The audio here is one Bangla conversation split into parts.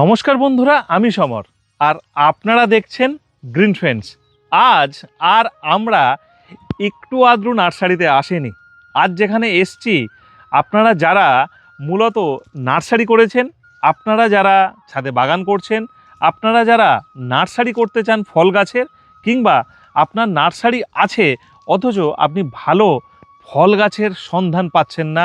নমস্কার বন্ধুরা, আমি সমর। আর আপনারা দেখছেন গ্রিন ফ্রেন্ডস আজ আর আমরা একটু আদ্রু নার্সারিতে আসেনি। আজ যেখানে এসছি, আপনারা যারা মূলত নার্সারি করেছেন, আপনারা যারা ছাদে বাগান করছেন, আপনারা যারা নার্সারি করতে চান ফল গাছের, কিংবা আপনার নার্সারি আছে, অথচ আপনি ভালো ফল গাছের সন্ধান পাচ্ছেন না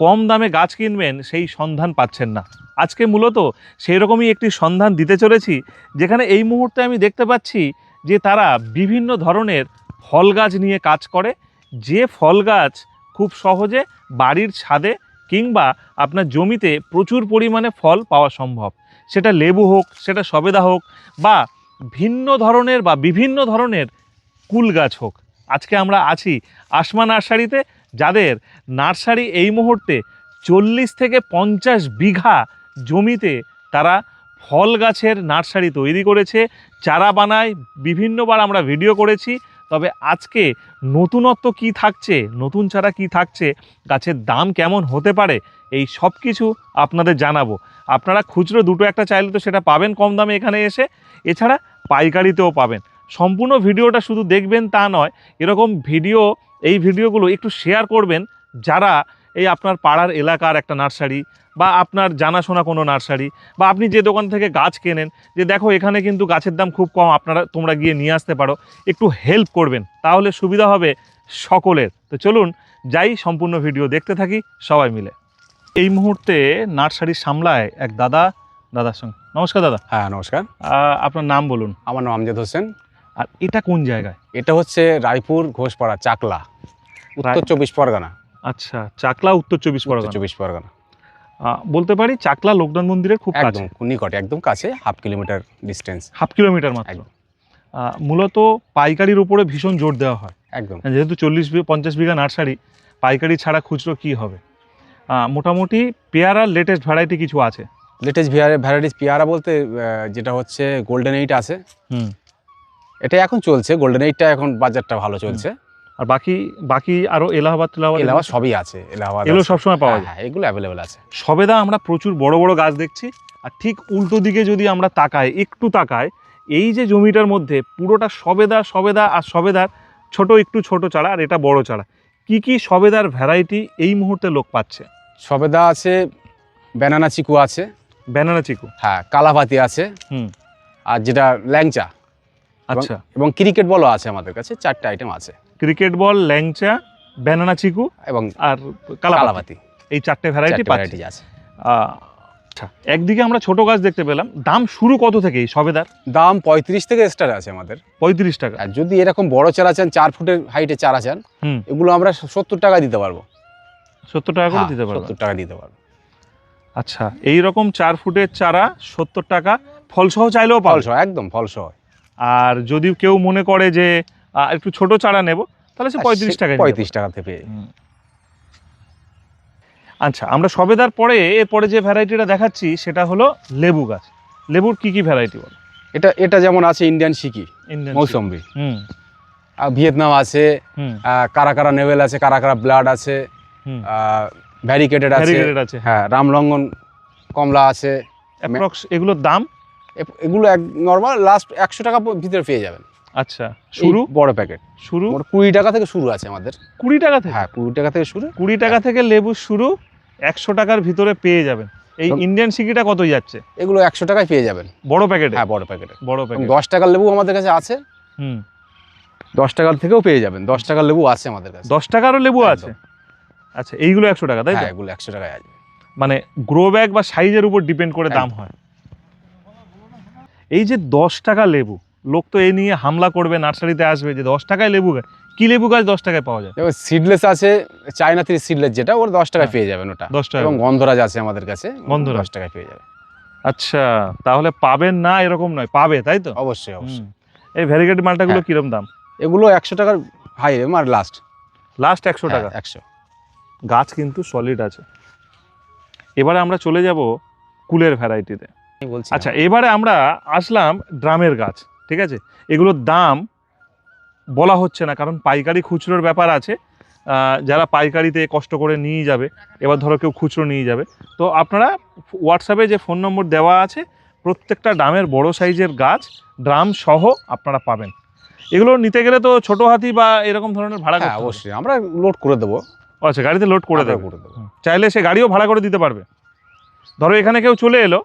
কম দামে গাছ কিনবেন, সেই সন্ধান পাচ্ছেন না। আজকে মূলত সেই রকমই একটি সন্ধান দিতে চলেছি, যেখানে এই মুহূর্তে আমি দেখতে পাচ্ছি যে তারা বিভিন্ন ধরনের ফল গাছ নিয়ে কাজ করে। যে ফল গাছ খুব সহজে বাড়ির ছাদে কিংবা আপনার জমিতে প্রচুর পরিমাণে ফল পাওয়া সম্ভব। সেটা লেবু হোক, সেটা সবেদা হোক বা ভিন্ন ধরনের বা বিভিন্ন ধরনের কুল গাছ হোক। আজকে আমরা আছি আসমা নার্সারিতে যাদের নার্সারি এই মুহূর্তে চল্লিশ থেকে পঞ্চাশ বিঘা জমিতে তারা ফল গাছের নার্সারি তৈরি করেছে, চারা বানায়, বিভিন্নবার আমরা ভিডিও করেছি। তবে আজকে নতুনত্ব কি থাকছে, নতুন চারা কি থাকছে, গাছের দাম কেমন হতে পারে, এই সব কিছু আপনাদের জানাব। আপনারা খুচরো দুটো একটা চাইলে তো সেটা পাবেন কম দামে এখানে এসে। এছাড়া পাইকারিতেও পাবেন। সম্পূর্ণ ভিডিওটা শুধু দেখবেন তা নয়, এরকম ভিডিও এই ভিডিওগুলো একটু শেয়ার করবেন যারা এই আপনার পাড়ার এলাকার একটা নার্সারি বা আপনার জানাশোনা কোনো নার্সারি বা আপনি যে দোকান থেকে গাছ কেনেন যে দেখো এখানে কিন্তু গাছের দাম খুব কম আপনারা তোমরা গিয়ে নিয়ে আসতে পারো। একটু হেল্প করবেন তাহলে সুবিধা হবে সকলের। তো চলুন যাই সম্পূর্ণ ভিডিও দেখতে থাকি সবাই মিলে। এই মুহূর্তে নার্সারি সামলায় এক দাদা দাদার সঙ্গে। নমস্কার দাদা। হ্যাঁ নমস্কার। আপনার নাম বলুন। আমার নাম আমজাদ হোসেন। আর এটা কোন জায়গায়? এটা হচ্ছে রায়পুর ঘোষপাড়া চাকলা। উত্তর চব্বিশ পরগনা। আচ্ছা চাকলা উত্তর চব্বিশ পরগনা। চব্বিশ পরগনা। বলতে পারি চাকলা লোকনাথ মন্দিরের খুব কাছে। একদম নিকটে একদম কাছে half kilometre distance half kilometre মাত্র। মূলত পাইকারির উপরে ভীষণ জোর দেওয়া হয়। একদম। যেহেতু চল্লিশ পঞ্চাশ বিঘা নার্সারি পাইকারি ছাড়া খুচরো কি হবে? মোটামুটি পেয়ারার লেটেস্ট ভ্যারাইটি কিছু আছে। লেটেস্ট ভিয়ারে ভ্যারাইটিস পেয়ারা বলতে যেটা হচ্ছে গোল্ডেন এইট আছে। হুম। এটা এখন চলছে গোল্ডেন এইটটা এখন বাজারটা ভালো চলছে। আর বাকি বাকি আরও এলাহাবাদ এলাহাবাদ সবই আছে এলাহাবাদ এগুলো। সবসময় পাওয়া হ্যাঁ, যায়। হ্যাঁ এগুলো অ্যাভেলেবেল আছে। সবেদা আমরা প্রচুর বড় বড় গাছ দেখছি। আর ঠিক উল্টো দিকে যদি আমরা তাকাই একটু তাকাই এই যে জমিটার মধ্যে পুরোটা সবেদা সবেদা আর সবেদার ছোট একটু ছোট চারা আর এটা বড় চারা কি কি সবেদার ভ্যারাইটি এই মুহূর্তে লোক পাচ্ছে? সবেদা আছে ব্যানানা চিকু আছে। ব্যানানা চিকু হ্যাঁ কালাপাতি আছে। হুম। আর যেটা ল্যাংচা। আচ্ছা। এবং ক্রিকেট বলও আছে আমাদের কাছে চারটে আইটেম আছে। ক্রিকেট বল ল্যাংচা ব্যানানা চিকু এবং আর কালাপাতি কালাপাতি এই চারটে ভ্যারাইটি ভ্যারাইটি আছে। আচ্ছা। একদিকে আমরা ছোট গাছ দেখতে পেলাম। দাম শুরু কত থেকে সবেদার? দাম পঁয়ত্রিশ থেকে স্টার্ট আছে আমাদের। পঁয়ত্রিশ টাকা। আর যদি এরকম বড় চারা চান চার ফুটের হাইটে চারা চান এগুলো আমরা সত্তর টাকা দিতে পারব। সত্তর টাকা করে দিতে পারবেন সত্তর টাকা দিতে পারব। আচ্ছা এই রকম চার ফুটের চারা সত্তর টাকা ফলসহ চাইলেও ফলসহ একদম ফলসহ। আর যদি কেউ মনে করে যে একটু ছোট চারা নেব তাহলে সে পঁয়ত্রিশ টাকা পঁয়ত্রিশ টাকাতে পেয়ে। আচ্ছা আমরা সবেদার পরে এরপরে যে ভ্যারাইটিটা দেখাচ্ছি সেটা হলো লেবু গাছ। লেবুর কি কি ভ্যারাইটি বল? এটা এটা যেমন আছে ইন্ডিয়ান সিকি মৌসম্বি। হুম। আর ভিয়েতনাম আছে কারা কারা নেভেল আছে কারা কারা ব্লাড আছে হুম। ভ্যারিকেটেড আছে হ্যাঁ রামলঙ্গন কমলা আছে এগুলোর দাম? এগুলো এক নর্মাল লাস্ট একশো টাকা ভিতরে পেয়ে যাবেন। আচ্ছা শুরু? বড় প্যাকেট। শুরু? কুড়ি টাকা থেকে শুরু আছে আমাদের। কুড়ি টাকা থেকে? হ্যাঁ কুড়ি টাকা থেকে শুরু। কুড়ি টাকা থেকে লেবু শুরু একশো টাকার ভিতরে পেয়ে যাবেন। এই ইন্ডিয়ান সিকিটা কত যাচ্ছে? এগুলো একশো টাকায় পেয়ে যাবেন। বড় প্যাকেটে? হ্যাঁ বড় প্যাকেটে। বড় প্যাকেট। দশ টাকার লেবু আমাদের কাছে আছে। হুম। দশ টাকার থেকেও পেয়ে যাবেন। দশ টাকার লেবু আছে আমাদের কাছে। দশ টাকারও লেবু আছে? আচ্ছা এইগুলো একশো টাকা তাই হ্যাঁ এগুলো একশো টাকায় আছে। মানে গ্রো ব্যাগ বা সাইজের উপর ডিপেন্ড করে দাম হয়। এই যে দশ টাকা লেবু লোক তো এই নিয়ে হামলা করবে নার্সারিতে আসবে যে দশ টাকায় লেবু গাছ কি লেবু গাছ দশ টাকায় পাওয়া যায়? এবার সিডলেস আছে চায়না থ্রি সিডলেস যেটা ওর দশ টাকায় হ্যাঁ। পেয়ে যাবেন ওটা। দশ টাকা এবং গন্ধরাজ আছে আমাদের কাছে গন্ধরাজ। দশ টাকায় পেয়ে যাবে। আচ্ছা তাহলে পাবেন না এরকম নয় পাবে তাই তো? অবশ্যই অবশ্যই। এই ভ্যারিগেট মালটাগুলো হ্যাঁ। কিরম দাম? এগুলো একশো টাকার হাই আর লাস্ট লাস্ট একশো টাকা? একশো। গাছ কিন্তু সলিড আছে। এবারে আমরা চলে যাব কুলের ভ্যারাইটিতে আচ্ছা এবারে আমরা আসলাম ড্রামের গাছ। ঠিক আছে? এগুলোর দাম বলা হচ্ছে না কারণ পাইকারি খুচরোর ব্যাপার আছে। যারা পাইকারিতে কষ্ট করে নিয়ে যাবে এবার ধরো কেউ খুচরো নিয়ে যাবে। তো আপনারা হোয়াটসঅ্যাপে যে ফোন নম্বর দেওয়া আছে প্রত্যেকটা ড্রামের বড় সাইজের গাছ ড্রাম সহ আপনারা পাবেন। এগুলো নিতে গেলে তো ছোট হাতি বা এরকম ধরনের ভাড়া হ্যাঁ অবশ্যই। আমরা লোড করে দেবো। আচ্ছা গাড়িতে লোড করে দেবো। চাইলে সে গাড়িও ভাড়া করে দিতে পারবে। ধরো এখানে কেউ চলে এলো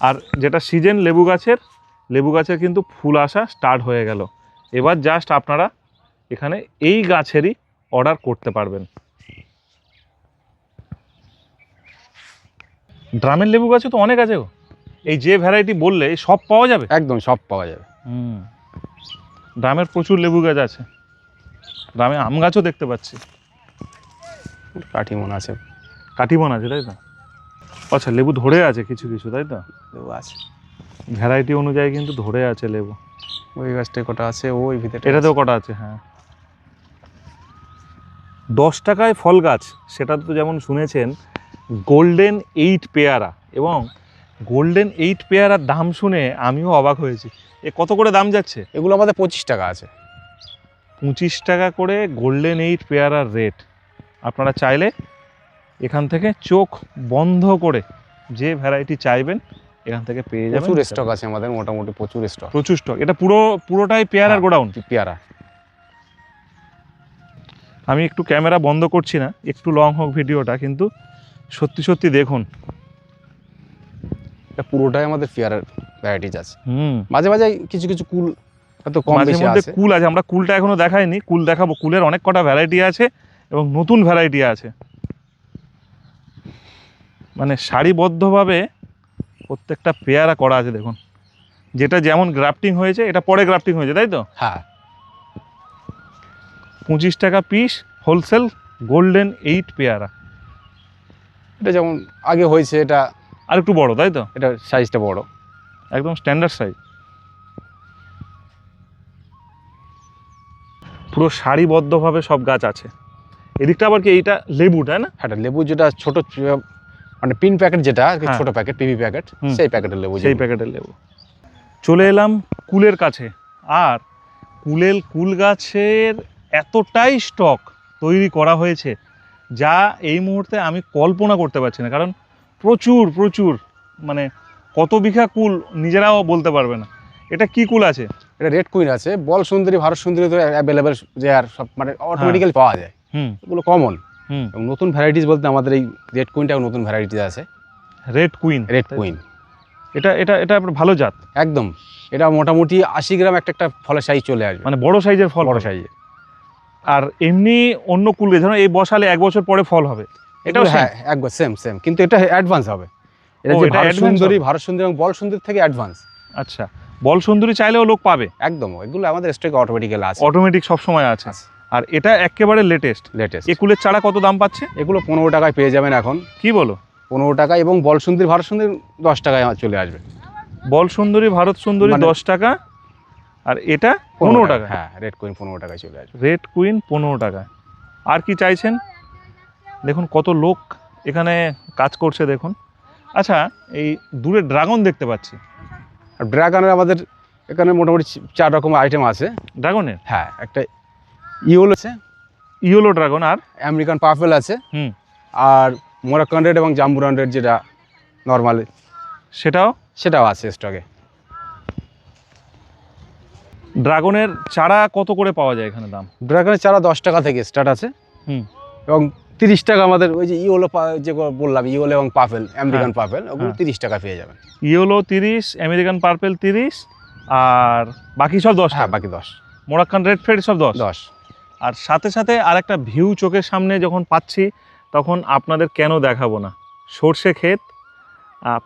আর যেটা সিজন লেবু গাছের লেবু গাছের কিন্তু ফুল আসা স্টার্ট হয়ে গেল। এবার জাস্ট আপনারা এখানে এই গাছেরই অর্ডার করতে পারবেন। ড্রামের লেবু গাছে তো অনেক আছে গো। এই যে ভ্যারাইটি বললে এই সব পাওয়া যাবে? একদম সব পাওয়া যাবে। হুম। ড্রামের প্রচুর লেবু গাছ আছে। ড্রামে আম গাছও দেখতে পাচ্ছি। কাঠিমন আছে। কাঠিমন আছে তাই তো? আচ্ছা লেবু ধরে আছে কিছু কিছু তাই তো? লেবু আছে। ভ্যারাইটি অনুযায়ী কিন্তু ধরে আছে লেবু। ওই গাছটায় কটা আছে ওই ভিতরে এটাতেও কটা আছে হ্যাঁ। দশ টাকায় ফল গাছ সেটা তো যেমন শুনেছেন গোল্ডেন এইট পেয়ারা এবং গোল্ডেন এইট পেয়ারার দাম শুনে আমিও অবাক হয়েছি। এ কত করে দাম যাচ্ছে? এগুলো আমাদের পঁচিশ টাকা আছে। পঁচিশ টাকা করে গোল্ডেন এইট পেয়ারার রেট। আপনারা চাইলে এখান থেকে চোখ বন্ধ করে যে ভ্যারাইটি চাইবেন এখান থেকে পেয়ে যাবেন প্রচুর স্টক আছে আমাদের মোটামুটি প্রচুর স্টক প্রচুর স্টক এটা পুরো পুরোটাই পেয়ারার হ্যাঁ। গোডাউন? পেয়ারা। আমি একটু ক্যামেরা বন্ধ করছি না একটু লং হোক ভিডিওটা কিন্তু সত্যি সত্যি দেখুন। এটা পুরোটাই আমাদের পেয়ারার ভ্যারাইটিজ আছে। হুম। মাঝে মাঝে কিছু কিছু কুল হয়তো কম মাঝে মধ্যে কুল আছে আমরা কুলটা এখনও দেখাইনি কুল দেখাবো কুলের অনেক কটা ভ্যারাইটি আছে এবং নতুন ভ্যারাইটি আছে। মানে সারিবদ্ধভাবে প্রত্যেকটা পেয়ারা করা আছে দেখুন। যেটা যেমন গ্রাফটিং হয়েছে এটা পরে গ্রাফটিং হয়েছে তাই তো? হ্যাঁ। পঁচিশ টাকা পিস হোলসেল গোল্ডেন এইট পেয়ারা। এটা যেমন আগে হয়েছে এটা আর একটু বড় তাই তো? এটা সাইজটা বড়। একদম স্ট্যান্ডার্ড সাইজ। পুরো সারিবদ্ধভাবে সব গাছ আছে। এদিকটা আবার কি এইটা লেবু তাই না? হ্যাঁ লেবু যেটা ছোট মানে পিন প্যাকেট যেটা হ্যাঁ। ছোট প্যাকেট পিবি প্যাকেট সেই প্যাকেটের লেবু সেই। প্যাকেটের লেবু। চলে এলাম কুলের কাছে। আর কুলেল কুল গাছের এতটাই স্টক তৈরি করা হয়েছে যা এই মুহূর্তে আমি কল্পনা করতে পারছি না। কারণ প্রচুর প্রচুর মানে কত বিঘা কুল নিজেরাও বলতে পারবে না। এটা কি কুল আছে? এটা রেড কুইন আছে। বল সুন্দরী ভারত সুন্দরী তো অ্যাভেলেবেল যে আর সব মানে অটোমেটিক্যালি পাওয়া যায়। হুম। এগুলো কমন এবং নতুন ভ্যারাইটিস বলতে আমাদের এই রেড কুইনটাও নতুন ভ্যারাইটিস আছে। রেড কুইন রেড কুইন এটা এটা এটা ভালো জাত। একদম। এটা মোটামুটি আশি গ্রাম একটা একটা ফলের সাইজ চলে আসবে। মানে বড় সাইজের ফল বড় হবে। সাইজে আর এমনি অন্য কুল গাছ ধরো এই বসালে এক বছর পরে ফল হবে। এটাও হ্যাঁ একবার সেম সেম কিন্তু এটা অ্যাডভান্স হবে। এটা যে ভারত সুন্দরী ভারত সুন্দরী এবং বল সুন্দরী থেকে অ্যাডভান্স আচ্ছা। বল সুন্দরী চাইলেও লোক পাবে। একদম। এগুলো আমাদের স্টকে অটোমেটিক্যাল আছে। অটোমেটিক সব সময় আছে। আর এটা একেবারে লেটেস্ট লেটেস্ট এ কুলের চারা কত দাম পাচ্ছে? এগুলো পনেরো টাকায় পেয়ে যাবেন এখন। কি বলো? পনেরো টাকা এবং বল সুন্দরী ভারত সুন্দরী দশ টাকায় চলে আসবে। বল সুন্দরী ভারত সুন্দরী মানে- দশ টাকা আর এটা পনেরো টাকা। হ্যাঁ রেড কুইন পনেরো টাকায় চলে আসবে। রেড কুইন পনেরো টাকা। আর কি চাইছেন? দেখুন কত লোক এখানে কাজ করছে দেখুন। আচ্ছা এই দূরে ড্রাগন দেখতে পাচ্ছি। আর ড্রাগনের আমাদের এখানে মোটামুটি চার রকম আইটেম আছে। ড্রাগনের হ্যাঁ একটা ইওল আছে? ইয়েলো ড্রাগন আর? আমেরিকান পার্পেল আছে। হুম। আর মোরাক্কান রেড এবং জাম্বুরান রেড যেটা নর্মাল সেটাও? সেটাও আছে স্টকে ড্রাগনের চারা কত করে পাওয়া যায় এখানে দাম? ড্রাগনের চারা দশ টাকা থেকে স্টার্ট আছে। হুম। এবং তিরিশ টাকা আমাদের ওই যে ইওলো যে বললাম ইওলো এবং পাপেল আমেরিকান পাপেল ওগুলো হ্যাঁ। তিরিশ টাকা পেয়ে যাবেন। ইয়েলো তিরিশ আমেরিকান পার্পেল তিরিশ আর বাকি সব দশ হ্যাঁ বাকি দশ। মোরাক্কান রেড ফ্রেড সব দশ? দশ। আর সাথে সাথে আর একটা ভিউ চোখের সামনে যখন পাচ্ছি, তখন আপনাদের কেন দেখাবো না? সর্ষে ক্ষেত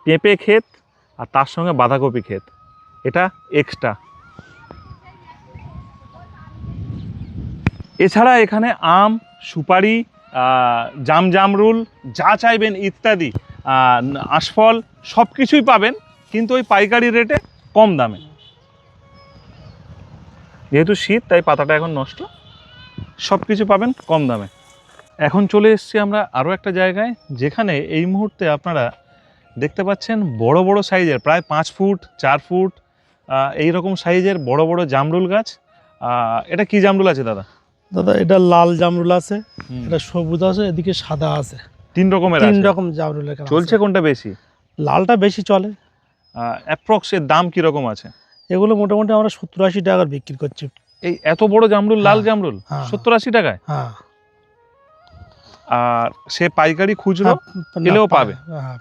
পেঁপে ক্ষেত, আর তার সঙ্গে বাঁধাকপি ক্ষেত। এটা এক্সট্রা এছাড়া এখানে আম, সুপারি জাম জামরুল যা চাইবেন ইত্যাদি আশফল সব কিছুই পাবেন, কিন্তু ওই পাইকারি রেটে কম দামে। যেহেতু শীত, তাই পাতাটা এখন নষ্ট। সব কিছু পাবেন কম দামে। এখন চলে এসেছি আমরা আরও একটা জায়গায় যেখানে এই মুহূর্তে আপনারা দেখতে পাচ্ছেন বড় বড় সাইজের প্রায় পাঁচ ফুট চার ফুট এই রকম সাইজের বড় বড় জামরুল গাছ। এটা কি জামরুল আছে দাদা? দাদা এটা লাল জামরুল আছে এটা সবুজ আছে এদিকে সাদা আছে। তিন রকমের তিন রকম জামরুল চলছে কোনটা বেশি? লালটা বেশি চলে। অ্যাপ্রক্স এর দাম কি রকম আছে? এগুলো মোটামুটি আমরা সত্তর আশি টাকার বিক্রি করছি। এই এত বড় জামরুল লাল হ্যাঁ, জামরুল হ্যাঁ। সত্তর আশি টাকায়? হ্যাঁ। আর সে পাইকারি খুচরো হ্যাঁ, এলেও পাবে। হ্যাঁ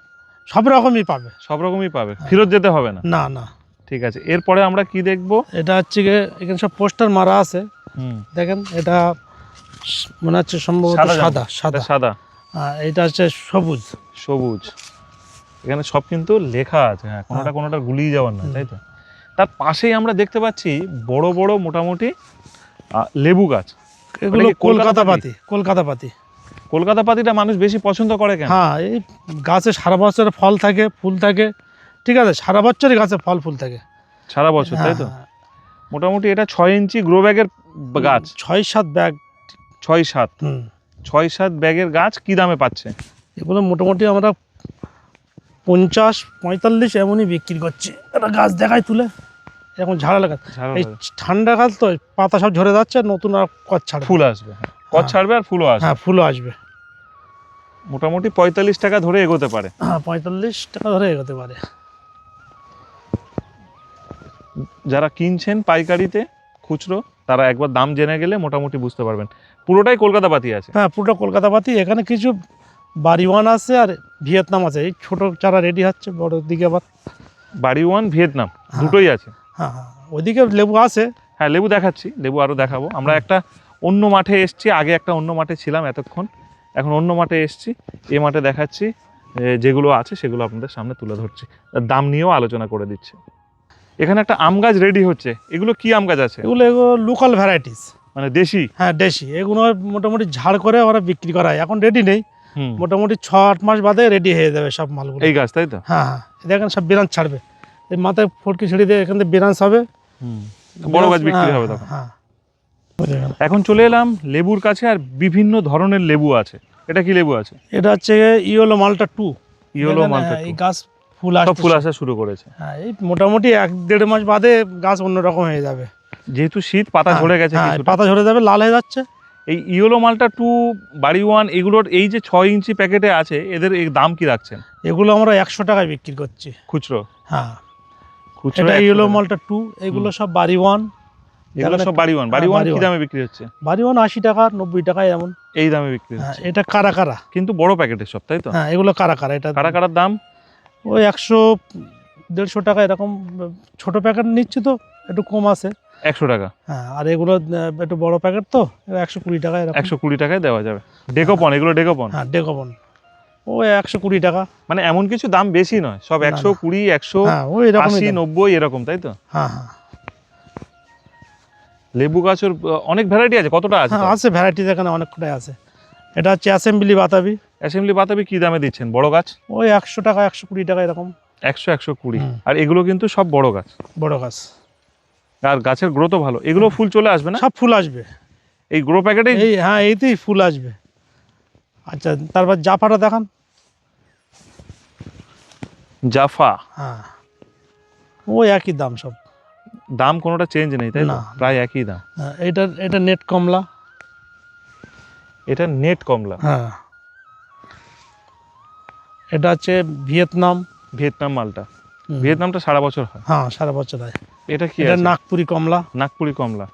সব রকমই পাবে। সব রকমই পাবে। ফেরত যেতে হবে না? না না। ঠিক আছে এরপরে আমরা কি দেখব? এটা হচ্ছে গিয়ে এখানে সব পোস্টার মারা আছে। দেখেন এটা মনে হচ্ছে সম্ভবত সাদা সাদা সাদা। এটা হচ্ছে সবুজ। সবুজ। এখানে সব কিন্তু লেখা আছে হ্যাঁ কোনোটা কোনোটা গুলিয়ে যাওয়ার না তাই তো? তার পাশেই আমরা দেখতে পাচ্ছি বড় বড় মোটামুটি লেবু গাছ। এগুলো কি কলকাতা? পাতি? কলকাতা পাতি। কলকাতা পাতিটা মানুষ বেশি পছন্দ করে কেন? হ্যাঁ এই গাছে সারা বছর ফল থাকে ফুল থাকে। ঠিক আছে সারা বছরই গাছে ফল ফুল থাকে। সারা বছর তাই তো? হ্যাঁ, মোটামুটি এটা ছয় ইঞ্চি গ্রো ব্যাগের গাছ। ছয় সাত ব্যাগ। ছয় সাত। ছয় সাত ব্যাগের গাছ কি দামে পাচ্ছে? এগুলো মোটামুটি আমরা পঞ্চাশ পঁয়তাল্লিশ এমনই বিক্রি করছে। একটা গাছ দেখাই তুলে। এখন ঝাড়া লাগা এই ঠান্ডা কাল তো পাতা সব ঝরে যাচ্ছে নতুন আর কচ ছাড়বে। ফুল আসবে হ্যাঁ। কচ হ্যাঁ। ছাড়বে আর ফুলও আসবে। হ্যাঁ ফুলও আসবে। মোটামুটি পঁয়তাল্লিশ টাকা ধরে এগোতে পারে। হ্যাঁ পঁয়তাল্লিশ টাকা ধরে এগোতে পারে। যারা কিনছেন পাইকারিতে খুচরো তারা একবার দাম জেনে গেলে মোটামুটি বুঝতে পারবেন। পুরোটাই কলকাতা পাতি আছে। হ্যাঁ পুরোটা কলকাতা পাতি এখানে কিছু বাড়িওয়ান আছে আর ভিয়েতনাম আছে। এই ছোটো চারা রেডি হচ্ছে বড় দিকে আবার। বাড়ি ওয়ান ভিয়েতনাম হ্যাঁ। দুটোই আছে। হ্যাঁ হ্যাঁ। ওইদিকে লেবু আছে। হ্যাঁ লেবু দেখাচ্ছি লেবু আরও দেখাবো। আমরা একটা অন্য মাঠে এসছি আগে একটা অন্য মাঠে ছিলাম এতক্ষণ। এখন অন্য মাঠে এসছি এ মাঠে দেখাচ্ছি যেগুলো আছে সেগুলো আপনাদের সামনে তুলে ধরছি। দাম নিয়েও আলোচনা করে দিচ্ছি। এখানে একটা আম গাছ রেডি হচ্ছে। এগুলো কি আম গাছ আছে? এগুলো এগুলো লোকাল ভ্যারাইটিস মানে দেশি? হ্যাঁ দেশি। এগুলো মোটামুটি ঝাড় করে ওরা বিক্রি করা হয়। এখন রেডি নেই। মোটামুটি ছ আট মাস বাদে রেডি হয়ে যাবে সব মালগুলো। এই গাছ তাই তো? হ্যাঁ হ্যাঁ। দেখেন সব বিরান ছাড়বে। এই মাথায় ফটকি ছেড়ে দিয়ে এখান থেকে বিরান্স হবে। হুম। বড় গাছ বিক্রি হ্যাঁ, হবে তখন? হ্যাঁ। এখন চলে এলাম লেবুর কাছে আর বিভিন্ন ধরনের লেবু আছে। এটা কি লেবু আছে? এটা হচ্ছে ইয়েলো মালটা টু। ইয়েলো মালটা এই গাছ ফুল আসছে ফুল আসা শুরু করেছে। হ্যাঁ এই মোটামুটি এক দেড় মাস বাদে গাছ অন্যরকম হয়ে যাবে। যেহেতু শীত পাতা হ্যাঁ, ঝরে গেছে হ্যাঁ, পাতা ঝরে যাবে লাল হয়ে যাচ্ছে। এই ইয়েলো মালটা টু বাড়ি ওয়ান এগুলোর এই যে ছয় ইঞ্চি প্যাকেটে আছে এদের দাম কি রাখছেন? এগুলো আমরা একশো টাকায় বিক্রি করছি। খুচরো? হ্যাঁ। খুচরো এটা 100 ইয়েলো মালটা টু এগুলো সব বাড়ি ওয়ান এগুলো সব বাড়ি ওয়ান হ্যাঁ, বাড়ি ওয়ান বাড়ি কি দামে বিক্রি হচ্ছে? বাড়ি ওয়ান আশি টাকা নব্বই টাকা এমন। এই দামে বিক্রি হ্যাঁ হচ্ছে। এটা কারা কারা? কিন্তু বড় প্যাকেটের সব তাই তো? হ্যাঁ এগুলো কারা কারা? এটা কারা কারার দাম? ওই একশো দেড়শো টাকা এরকম ছোট প্যাকেট নিচ্ছি তো একটু কম আছে। একশো টাকা। হ্যাঁ আর এগুলো একটু বড় প্যাকেট তো একশো কুড়ি টাকা একশো কুড়ি টাকায় দেওয়া যাবে। ডেকোপন এগুলো ডেকোপন হ্যাঁ ডেকোবন ওই একশো কুড়ি টাকা। মানে এমন কিছু দাম বেশি নয় সব একশো কুড়ি একশো হ্যাঁ আশি নব্বই এরকম তাই তো? হ্যাঁ হ্যাঁ। লেবু গাছের অনেক ভ্যারাইটি আছে কতটা আছে আছে ভ্যারাইটিস এখানে অনেকটাই আছে। এটা হচ্ছে অ্যাসেম্বলি বাতাবি অ্যাসেম্বলি বাতাবি কি দামে দিচ্ছেন? বড় গাছ? ওই একশো টাকা একশো কুড়ি টাকা এরকম। একশো একশো কুড়ি। আর এগুলো কিন্তু সব বড় গাছ। বড় গাছ। আর গাছের গ্রোথও ভালো। এগুলো ফুল চলে আসবে না? সব ফুল আসবে। এই গ্রো প্যাকেটে এই? হ্যাঁ এইতেই ফুল আসবে। আচ্ছা তারপর জাফাটা দেখান। জাফা? হ্যাঁ। ওই একই দাম সব। দাম কোনোটা চেঞ্জ নেই তাই না। প্রায় একই দাম। হ্যাঁ, এটা এটা নেট কমলা। এটা নেট কমলা? হ্যাঁ। এটা হচ্ছে ভিয়েতনাম। ভিয়েতনাম মালটা। ভিয়েতনামটা সারা বছর হয়? হ্যাঁ সারা বছর হয়। এটা কি এটা? নাগপুরি কমলা। নাগপুরি কমলা।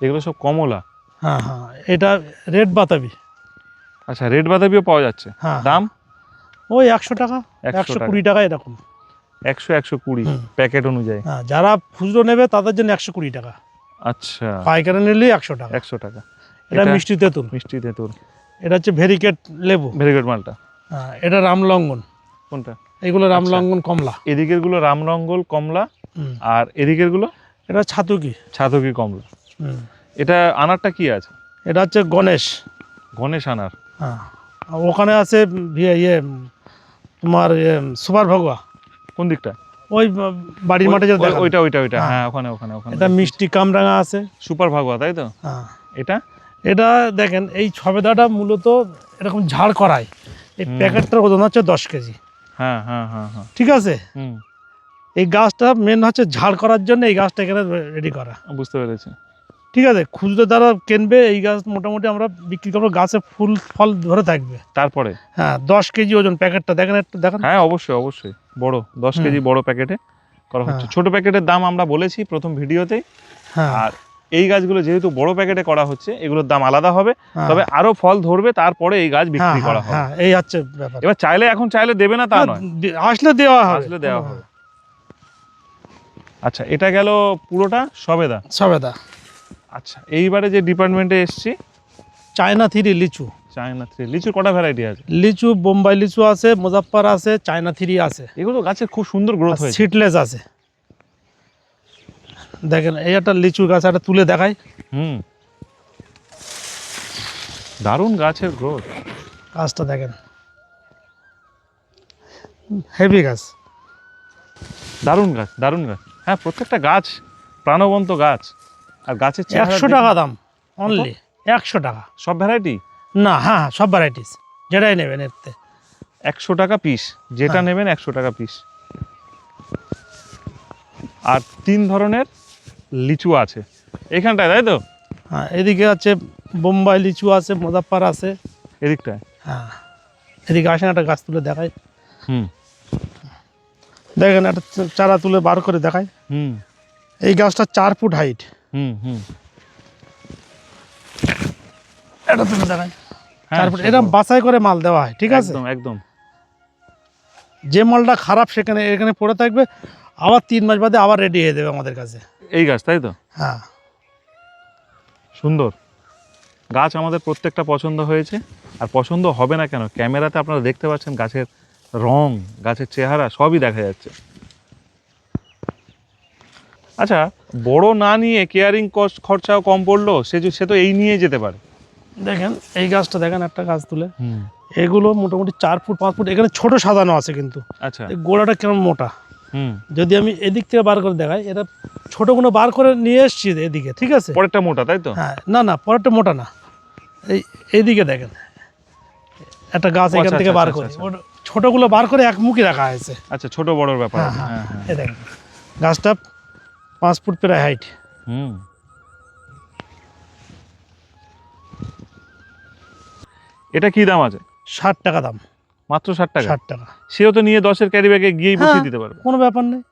এগুলো সব কমলা? হ্যাঁ হ্যাঁ। এটা রেড বাতাবি। আচ্ছা রেড বাতাবিও পাওয়া যাচ্ছে। হ্যাঁ। দাম? ওই একশো টাকা একশো কুড়ি টাকা এরকম। একশো একশো কুড়ি প্যাকেট অনুযায়ী। হ্যাঁ যারা খুচরো নেবে তাদের জন্য একশো কুড়ি টাকা। আচ্ছা। পাইকারি নিলে একশো টাকা। একশো টাকা। এটা মিষ্টি তেঁতুল। মিষ্টি তেঁতুর এটা হচ্ছে ভেরিকেট লেবু। ভেরিকেট মালটা। হ্যাঁ এটা রামলঙ্গন। কোনটা? এগুলো রামলঙ্গন কমলা। এদিকেরগুলো রামরঙ্গল কমলা। আর এদিকেরগুলো? এটা ছাতুকি। ছাতকি কমলা। হুম। এটা আনারটা কি আছে? এটা হচ্ছে গণেশ। গণেশ আনার। হ্যাঁ। ওখানে আছে ইয়ে তোমার ইয়ে সুপার ভগবা কোন দিকটা? ওই বাড়ির মাঠে যেটা ওই- ওইটা ওইটা ওইটা। হ্যাঁ। হ্যাঁ ওখানে ওখানে ওখানে। এটা মিষ্টি কামরাঙা আছে। সুপার ভাগবা তাই তো? হ্যাঁ। এটা? এটা দেখেন এই ছবেদাটা মূলত এরকম ঝাড় করায়। এই। প্যাকেটটার ওজন হচ্ছে দশ কেজি। হ্যাঁ হ্যাঁ হ্যাঁ হ্যাঁ। ঠিক আছে? হুম। এই গাছটা মেন হচ্ছে ঝাড় করার জন্য এই গাছটা এখানে রেডি করা। বুঝতে পেরেছি। ঠিক আছে খুচরো দ্বারা কিনবে এই গাছ মোটামুটি আমরা বিক্রি করব গাছে ফুল ফল ধরে থাকবে। তারপরে? হ্যাঁ দশ কেজি ওজন প্যাকেটটা দেখেন একটু দেখেন। হ্যাঁ অবশ্যই অবশ্যই বড় দশ কেজি বড় প্যাকেটে করা হচ্ছে। হ্যাঁ। ছোট প্যাকেটের দাম আমরা বলেছি প্রথম ভিডিওতে। হ্যাঁ। আর এই গাছগুলো যেহেতু বড় প্যাকেটে করা হচ্ছে এগুলোর দাম আলাদা হবে। হ্যাঁ, তবে আরও ফল ধরবে তারপরে এই গাছ বিক্রি করা হ্যাঁ, হবে। হ্যাঁ এই হচ্ছে ব্যাপার। এবার চাইলে এখন চাইলে দেবে না তা নয়। আসলে দেওয়া হবে। আসলে দেওয়া হবে। আচ্ছা এটা গেল পুরোটা সবেদা? সবেদা। আচ্ছা এইবারে যে ডিপার্টমেন্টে এসছি চায়না থ্রি লিচু। চায়না থ্রি লিচুর কটা ভ্যারাইটি আছে? লিচু বোম্বাই লিচু আছে মুজাফফর আছে চায়না থ্রি আছে। এগুলো গাছের খুব সুন্দর গ্রোথ হয়েছে। সিটলেস আছে। দেখেন এই একটা লিচু গাছ একটা তুলে দেখাই। হুম। দারুণ গাছের গ্রোথ গাছটা দেখেন। হেভি গাছ। দারুণ গাছ দারুণ গাছ। হ্যাঁ প্রত্যেকটা গাছ প্রাণবন্ত গাছ। আর গাছের একশো টাকা দাম অনলি একশো টাকা। সব ভ্যারাইটি না হ্যাঁ হ্যাঁ সব ভ্যারাইটিস যেটাই নেবেন এতে। একশো টাকা পিস যেটা হ্যাঁ। নেবেন একশো টাকা পিস আর তিন ধরনের লিচু আছে। এখানটায় তাই তো? হ্যাঁ এদিকে আছে বোম্বাই লিচু আছে মুজাফফর আছে। এদিকটায়? হ্যাঁ এদিকে আসেন একটা গাছ তুলে দেখাই। হুম। দেখেন একটা চারা তুলে বার করে দেখাই। হুম। এই গাছটা চার ফুট হাইট হুম হুম। এটা তুলে দেখাই। হ্যাঁ, চার ফুট এরকম বাছাই করে মাল দেওয়া হয় ঠিক আছে? একদম একদম। যে মালটা খারাপ সেখানে এখানে পড়ে থাকবে আবার তিন মাস বাদে আবার রেডি হয়ে যাবে আমাদের কাছে। এই গাছ তাই তো? হ্যাঁ। সুন্দর। গাছ আমাদের প্রত্যেকটা পছন্দ হয়েছে আর পছন্দ হবে না কেন? ক্যামেরাতে আপনারা দেখতে পাচ্ছেন গাছের রং গাছের চেহারা সবই দেখা যাচ্ছে। আচ্ছা বড় না নিয়ে কেয়ারিং কস্ট খরচাও কম পড়ল সে যে- সে তো এই নিয়ে যেতে পারে। দেখেন এই গাছটা দেখেন একটা গাছ তুলে। হুম। এগুলো মোটামুটি চার ফুট পাঁচ ফুট এখানে ছোট সাজানো আছে কিন্তু। আচ্ছা। এই গোড়াটা কেমন মোটা? হুম। যদি আমি এদিক থেকে বার করে দেখাই এটা ছোট কোনো বার করে নিয়ে এসছি এদিকে ঠিক আছে? পরেরটা মোটা তাই তো? হ্যাঁ না না পরেরটা মোটা না। এই এইদিকে দেখেন। একটা গাছ এখান আচ্ছা, থেকে আচ্ছা, বার আচ্ছা, করে। ছোটোগুলো বার করে এক মুখে রাখা হয়েছে। আচ্ছা ছোট বড়র ব্যাপার। হ্যাঁ হ্যাঁ হ্যাঁ হ্যাঁ। দেখেন। গাছটা পাঁচ ফুট প্রায় হাইট হুম। এটা কি দাম আছে? ষাট টাকা দাম। মাত্র ষাট টাকা? ষাট টাকা। সেও তো নিয়ে দশের ক্যারি ব্যাগে গিয়েই বসিয়ে হ্যাঁ। দিতে পারবে। কোনো ব্যাপার নেই।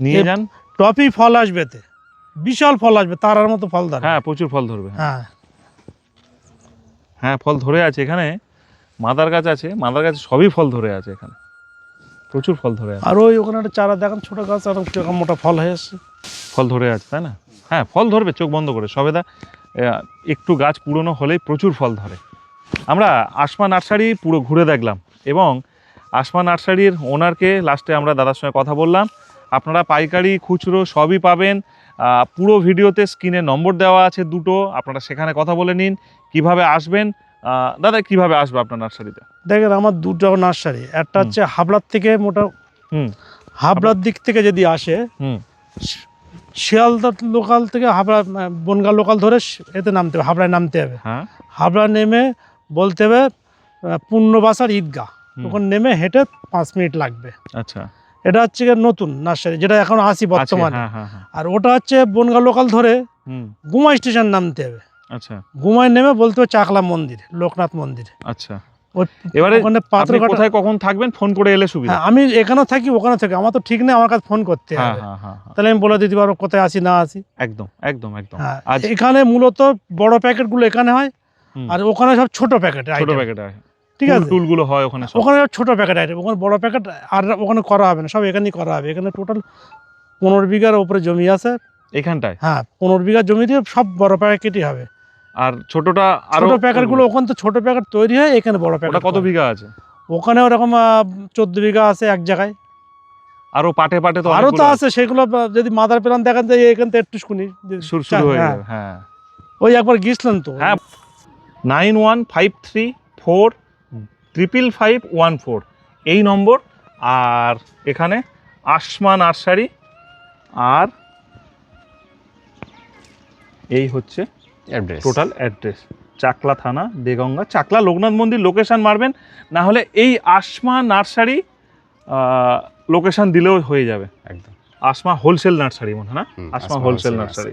নিয়ে যান। টপি ফল আসবে এতে বিশাল ফল আসবে তারার মতো ফল ধরে হ্যাঁ প্রচুর ফল ধরবে। হ্যাঁ। হ্যাঁ ফল ধরে আছে এখানে। মাদার গাছ আছে মাদার গাছ সবই ফল ধরে আছে এখানে। প্রচুর ফল ধরে আছে। আর ওই ওখানে একটা চারা দেখেন ছোট গাছ আর কীরকম মোটা ফল হয়ে আসছে ফল ধরে আছে তাই না? হ্যাঁ ফল ধরবে চোখ বন্ধ করে। সবেদা একটু গাছ পুরনো হলেই প্রচুর ফল ধরে। আমরা আসমা নার্সারি পুরো ঘুরে দেখলাম এবং আসমা নার্সারির ওনারকে লাস্টে আমরা দাদার সঙ্গে কথা বললাম। আপনারা পাইকারি খুচরো সবই পাবেন। পুরো ভিডিওতে স্ক্রিনে নম্বর দেওয়া আছে দুটো। আপনারা সেখানে কথা বলে নিন। কীভাবে আসবেন? দাদা কীভাবে আসবে আপনার নার্সারিতে? দেখেন আমার দুটো নার্সারি। একটা হচ্ছে হাবড়ার থেকে মোটা হুম। হাবড়ার দিক থেকে যদি আসে হুম। শিয়ালদা লোকাল থেকে হাবড়া বনগাঁ লোকাল ধরে এতে নামতে হবে হাবড়ায় নামতে হবে। হ্যাঁ। হাবড়া নেমে বলতে হবে পূর্ণবাসার ঈদগাহ। ওখানে নেমে হেঁটে পাঁচ মিনিট লাগবে। আচ্ছা। এটা হচ্ছে নতুন নার্সারি যেটা এখন আসি বর্তমানে। হ্যাঁ হ্যাঁ আর ওটা হচ্ছে বনগাঁ লোকাল ধরে গুমা স্টেশন নামতে হবে। আচ্ছা। গুমায় নেমে বলতে চাকলা মন্দির লোকনাথ মন্দির। আচ্ছা। এবারে ওখানে কোথায় কখন থাকবেন? ফোন করে এলে সুবিধা। হ্যাঁ আমি এখানেও থাকি ওখানে থাকি। আমার তো ঠিক নেই আমার কাছে ফোন করতে হ্যাঁ হবে। হ্যাঁ তাহলে আমি বলে দিতে পারব কোথায় আসি না আসি একদম একদম একদম। এখানে মূলত বড় প্যাকেটগুলো এখানে হয় আর ওখানে সব ছোট প্যাকেট ছোট প্যাকেট ঠিক আছে? টুলগুলো হয় ওখানে ওখানে ছোট প্যাকেট আইটেম ওখানে বড় প্যাকেট আর ওখানে করা হবে না সব এখানেই করা হবে। এখানে টোটাল পনেরো বিঘার উপরে জমি আছে। এখানটায়? হ্যাঁ পনেরো বিঘা জমিতে সব বড় প্যাকেটই হবে। আর ছোটটা আরও ছোট প্যাকেটগুলো ওখানে তো ছোট প্যাকেট তৈরি হয় এখানে বড় প্যাকেট কত বিঘা আছে? ওখানে ওরকম চোদ্দ বিঘা আছে এক জায়গায়। আরও পাটে পাটে তো আরও তো আছে সেগুলো যদি মাদার প্ল্যান দেখেন যে এখান থেকে একটু শুনি শুরু শুরু হয়ে হ্যাঁ, যাবে হ্যাঁ। ওই একবার গিয়েছিলেন তো? হ্যাঁ। Nine one five three four triple five one four এই নম্বর। আর এখানে আসমা নার্সারি আর এই হচ্ছে টোটাল অ্যাড্রেস চাকলা থানা দেগঙ্গা। চাকলা লোকনাথ মন্দির লোকেশান মারবেন না হলে এই আসমা নার্সারি লোকেশান দিলেও হয়ে যাবে। একদম। আসমা হোলসেল নার্সারি মনে হয় না? Asma Asma wholesale nursery.